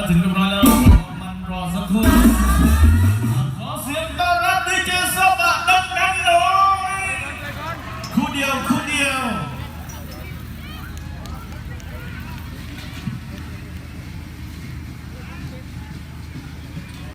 มาถึงเรียบร้อยแล้วมันรอสักครู่ขอเสียงต้อนรับดีเจโซบะดังๆหน่อคู่เดียวคู่เดียว